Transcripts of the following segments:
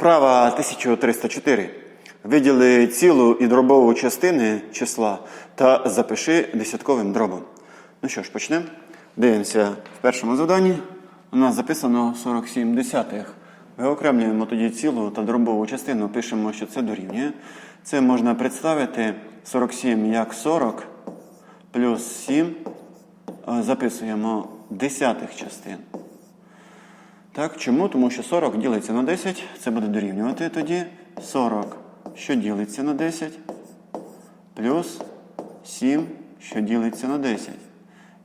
Вправа 1304. Виділи цілу і дробову частини числа та запиши десятковим дробом. Ну що ж, почнемо. Дивимося в першому завданні. У нас записано 47 десятих. Виокремлюємо тоді цілу та дробову частину, пишемо, що це дорівнює. Це можна представити 47 як 40 плюс 7. е, Записуємо десятих частин. Так, чому? Тому що 40 ділиться на 10, це буде дорівнювати тоді 40, що ділиться на 10, плюс 7, що ділиться на 10.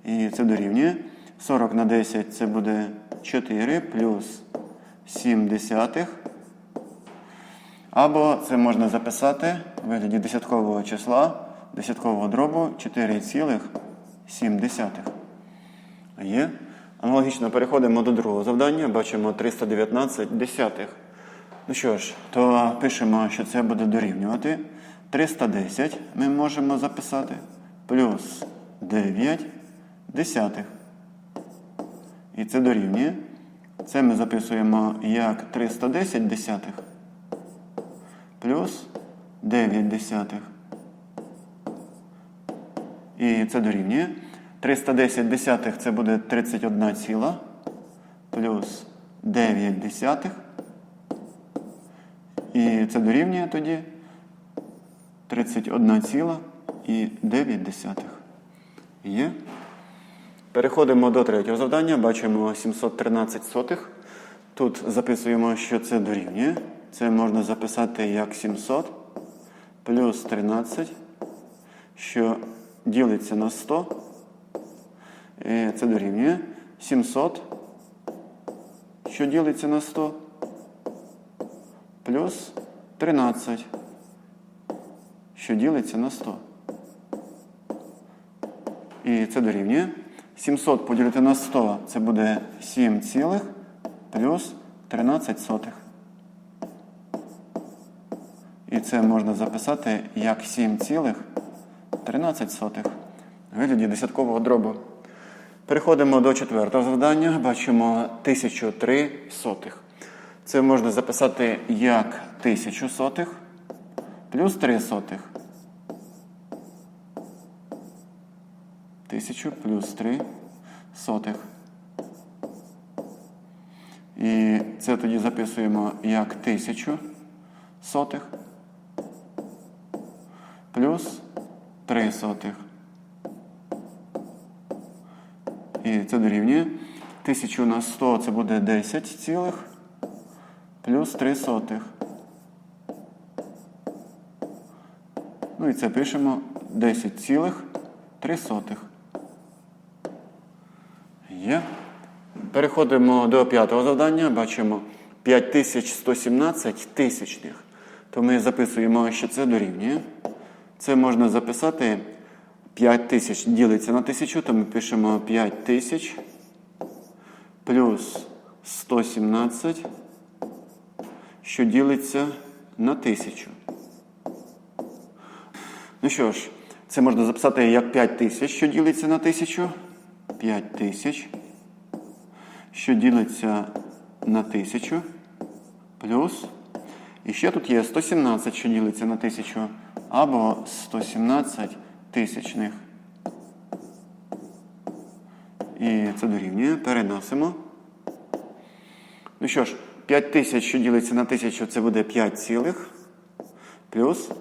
І це дорівнює. 40 на 10 це буде 4 плюс 7 десятих. Або це можна записати у вигляді десяткового числа, десяткового дробу 4,7. Є. Аналогічно переходимо до другого завдання. Бачимо 319 десятих. Ну що ж, то пишемо, що це буде дорівнювати. 310 ми можемо записати. Плюс 9 десятих. І це дорівнює. Це ми записуємо як 310 десятих. Плюс 9 десятих. І це дорівнює. 310 десятих це буде 31 ціла. Плюс 9 десятих. І це дорівнює тоді 31 ціла і 9 десятих. Є. Переходимо до третього завдання. Бачимо 713 сотих. Тут записуємо, що це дорівнює. Це можна записати як 700 плюс 13, що ділиться на 100. І це дорівнює 700, що ділиться на 100, плюс 13, що ділиться на 100. І це дорівнює. 700 поділити на 100 це буде 7 цілих плюс 13 сотих. І це можна записати як 7 цілих 13 сотих. Вигляді десяткового дробу. Переходимо до четвертого завдання. Бачимо 1003 сотих. Це можна записати як 1000 сотих плюс 3 сотих. 1000 плюс 3 сотих. І це тоді записуємо як 1000 сотих плюс 3 сотих. І це дорівнює. 1000 на 100 це буде 10 цілих плюс 3 сотих. Ну і це пишемо 10 цілих 3 сотих. Є. Переходимо до п'ятого завдання. Бачимо 5117 тисячних. То ми записуємо, що це дорівнює. Це можна записати 5 тисяч ділиться на тисячу, то ми пишемо 5 тисяч плюс 117, що ділиться на тисячу. Ну що ж, це можна записати як 5 тисяч, що ділиться на тисячу. 5 тисяч, що ділиться на тисячу. Плюс. І ще тут є 117, що ділиться на тисячу, або 117 тисячних. І це дорівнює. Переносимо. Ну що ж, 5 тисяч, що ділиться на тисячу, це буде 5 цілих. Плюс.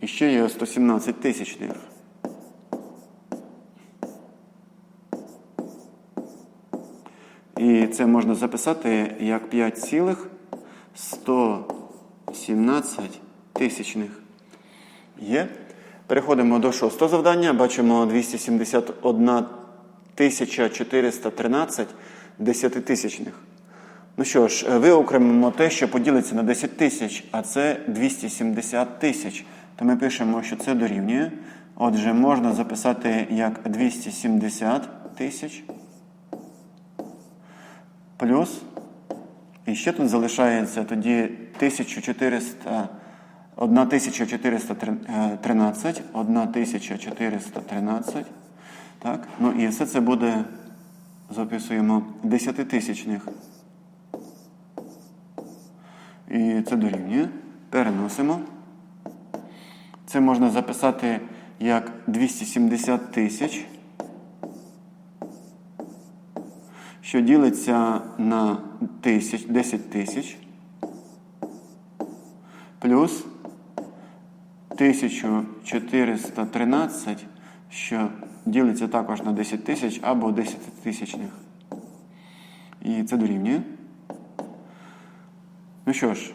І ще є 117 тисячних. І це можна записати як 5 цілих 117 тисячних. Є. Переходимо до шостого завдання. Бачимо 271 тисяча 413 десятитисячних. Ну що ж, виокремимо те, що поділиться на 10 тисяч, а це 270 тисяч. То ми пишемо, що це дорівнює. Отже, можна записати як 270 тисяч. Плюс. І ще тут залишається тоді 1400. 1413, 1413. Так? Ну і все це буде, записуємо, десятитисячних. І це дорівнює. Переносимо. Це можна записати як 270 тисяч, що ділиться на тисяч, 10 тисяч, плюс 1413, що ділиться також на 10 тисяч або 10 тисячних. І це дорівнює. Ну що ж,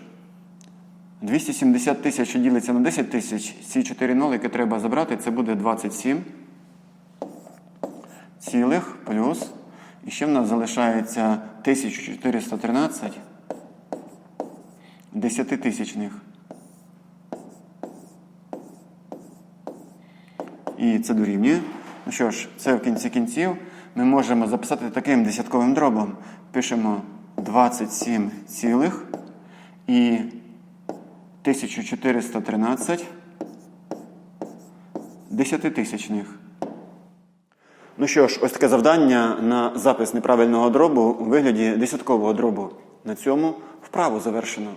270 тисяч, що ділиться на 10 тисяч, ці 4 нолики треба забрати, це буде 27 цілих плюс. І ще в нас залишається 1413 десятитисячних. І це дорівнює. Ну що ж, це в кінці кінців ми можемо записати таким десятковим дробом. Пишемо 27 цілих і 1413 десятитисячних. Ну що ж, ось таке завдання на запис неправильного дробу у вигляді десяткового дробу. На цьому вправу завершено.